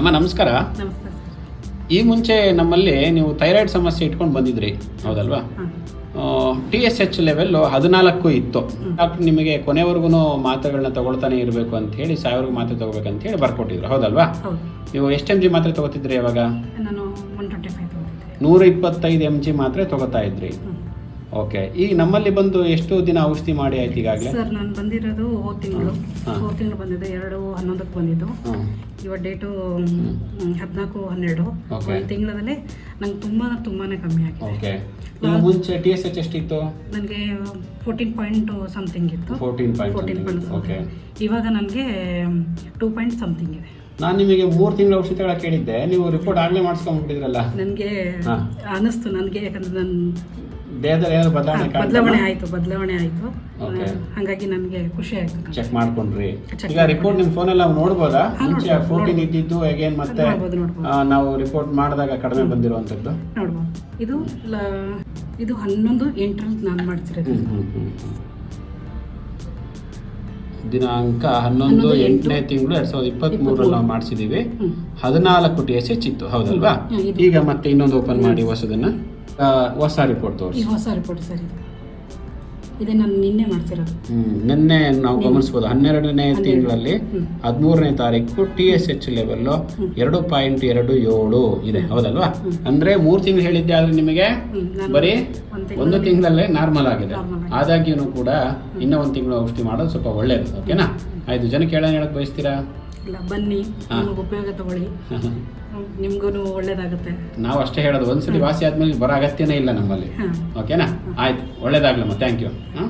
ಅಮ್ಮ ನಮಸ್ಕಾರ. ಈ ಮುಂಚೆ ನಮ್ಮಲ್ಲಿ ನೀವು ಥೈರಾಯ್ಡ್ ಸಮಸ್ಯೆ ಇಟ್ಕೊಂಡು ಬಂದಿದ್ರಿ. ಹೌದಲ್ವಾ? ಟಿ ಎಸ್ ಎಚ್ ಲೆವೆಲ್ ಹದಿನಾಲ್ಕು ಇತ್ತು. ಡಾಕ್ಟರ್ ನಿಮಗೆ ಕೊನೆವರೆಗೂ ಮಾತ್ರೆಗಳನ್ನ ತಗೊಳ್ತಾನೆ ಇರಬೇಕು ಅಂತ ಹೇಳಿ ಸಾವಿರಗೂ ಮಾತ್ರೆ ತಗೋಬೇಕಂತ ಹೇಳಿ ಬರ್ಕೊಟ್ಟಿದ್ರು. ಹೌದಲ್ವಾ? ನೀವು ಎಷ್ಟು ಎಂ ಜಿ ಮಾತ್ರೆ ತಗೋತಿದ್ರಿ ಯಾವಾಗ ನೂರ ಇಪ್ಪತ್ತೈದು ಎಂ ಜಿ ಮಾತ್ರೆ ತಗೋತಾ ಇದ್ರಿ. ಓಕೆ ಈಗ ನಮ್ಮಲ್ಲಿ ಬಂದು ಎಷ್ಟು ದಿನ ಔಷಧಿ ಮಾಡಿ ಆಯ್ತು ಈಗಾಗಲೇ? ಸರ್ ನಾನು ಬಂದಿರೋದು ಹೋದ ತಿಂಗಳು. ಹೋದ ತಿಂಗಳು ಬಂದಿದ್ದು ಎರಡು ಹನ್ನೊಂದಕ್ಕೆ ಬಂದಿದ್ದು. ಇವಾಗ ಡೇಟು ಹದಿನಾಲ್ಕು ಹನ್ನೆರಡು. ಒಂದು ತಿಂಗಳಲ್ಲಿ ನಂಗೆ ತುಂಬಾ ತುಂಬಾ ಕಮ್ಮಿ ಆಗಿದೆ. ಮುಂಚೆ ಟಿ ಎಸ್ ಎಚ್ ಎಷ್ಟಿತ್ತು? ನನಗೆ ಫೋರ್ಟೀನ್ ಪಾಯಿಂಟ್ ಸಮಥಿಂಗ್ ಇತ್ತು. Fourteen point fourteen point okay ಇವಾಗ ನನಗೆ ಟೂ ಪಾಯಿಂಟ್ ಸಮಥಿಂಗ್ ಇದೆ. ನಾನು ನಿಮಗೆ ಮೂರು ತಿಂಗಳ ಔಷಧಿಗಳ ಕೇಳಿದ್ದೆ. ನೀವು ರಿಪೋರ್ಟ್ ಆಗಲೇ ಮಾಡಿಸ್ಕೊಂಡ್ಬಿಟ್ಟಿದ್ರಲ್ಲ? ನನಗೆ ಅನಿಸ್ತು. ನನಗೆ ಯಾಕಂದ್ರೆ ನನ್ನ ದೇಹದಲ್ಲಿ ಏನಾದ್ರು ಬದಲಾವಣೆ ಬದಲಾವಣೆ ಆಯಿತು ಬದಲಾವಣೆ ಆಯಿತು. ಹಂಗಾಗಿ ಹಾಗಾಗಿ ನನಗೆ ಖುಷಿ ಆಯಿತು. ಚೆಕ್ ಮಾಡ್ಕೊಂಡ್ರಿ. ಈಗ ರಿಪೋರ್ಟ್ ನಿಮ್ಮ ಫೋನಲ್ಲಿ ನಾವು ನೋಡ್ಬೋದಾ? ಮುಂಚೆ ಫೋರ್ಟೀನ್ ಇದ್ದಿದ್ದು ಅಗೇನ್ ಮತ್ತೆ. ನಾವು ರಿಪೋರ್ಟ್ ಮಾಡಿದಾಗ ಕಡಿಮೆ ಬಂದಿರುವಂಥದ್ದು? ನೋಡ್ಬೋದು. ಇದು ಇದು ಹನ್ನೊಂದು ಎಂಟರಲ್ಲಿ ನಾನು ಮಾಡ್ತಿರೋದು. ದಿನಾಂಕ ಹನ್ನೊಂದು ಎಂಟನೇ ಎಂಟು. ತಿಂಗಳು ಎರಡ್ ಸಾವಿರದ ಇಪ್ಪತ್ತ್ ಮೂರಲ್ಲಿ ನಾವು ಮಾಡಿಸಿದೀವಿ. ಹದಿನಾಲ್ಕು ಟಿ ಎಸ್ ಎಚ್ ಇತ್ತು ಹೌದಲ್ವಾ? ಈಗ ಮತ್ತೆ ಇನ್ನೊಂದು ಓಪನ್ ಮಾಡಿ ಹೊಸದನ್ನ. ಹೊಸ ರಿಪೋರ್ಟ್ ತೋರಿಸಿ. ಹೊಸ ರಿಪೋರ್ಟ್ ಸರ್. ಇದು ನಾನು ನಿನ್ನೆ ಮಾಡ್ತಿರೋದು ನಿನ್ನೆ ನಾವು ಗಮನಿಸಬಹುದು ಹನ್ನೆರಡನೇ ತಿಂಗಳಲ್ಲಿ. ಹದಿಮೂರನೇ ತಾರೀಕು ಟಿ ಎಸ್ ಎಚ್ ಲೆವೆಲ್ ಎರಡು ಪಾಯಿಂಟ್ ಎರಡು ಏಳು ಇದೆ. ಹೌದಲ್ವಾ. ಅಂದ್ರೆ ಮೂರು ತಿಂಗಳು ಹೇಳಿದ್ದೆ ಆದ್ರೆ ನಿಮಗೆ ಬರೀ ಒಂದು ತಿಂಗಳಲ್ಲೇ ನಾರ್ಮಲ್ ಆಗಿದೆ. ಆದಾಗ್ಯೂ ಕೂಡ ಇನ್ನೂ ಒಂದು ತಿಂಗಳು ಔಷಧಿ ಮಾಡೋದು ಸ್ವಲ್ಪ ಒಳ್ಳೇದು. ಓಕೆನಾ? ಆಯ್ತು ಜನಕ್ಕೆ ಹೇಳೋಣ ಹೇಳಕ್ ಬಯಸ್ತೀರಾ? ಇಲ್ಲ ಬನ್ನಿ. ಉಪಯೋಗ ತಗೊಳ್ಳಿ. ನಿಮಗೂ ಒಳ್ಳೇದಾಗುತ್ತೆ. ನಾವು ಅಷ್ಟೇ ಹೇಳೋದು ಒಂದ್ಸಲಿ ವಾಸಿ ಆದ್ಮೇಲೆ ಬರೋ ಅಗತ್ಯನೇ ಇಲ್ಲ ನಮ್ಮಲ್ಲಿ. ಓಕೆನಾ? ಆಯ್ತು ಒಳ್ಳೇದಾಗ್ಲಮ್ಮ ಥ್ಯಾಂಕ್ ಯು ಹಾಂ?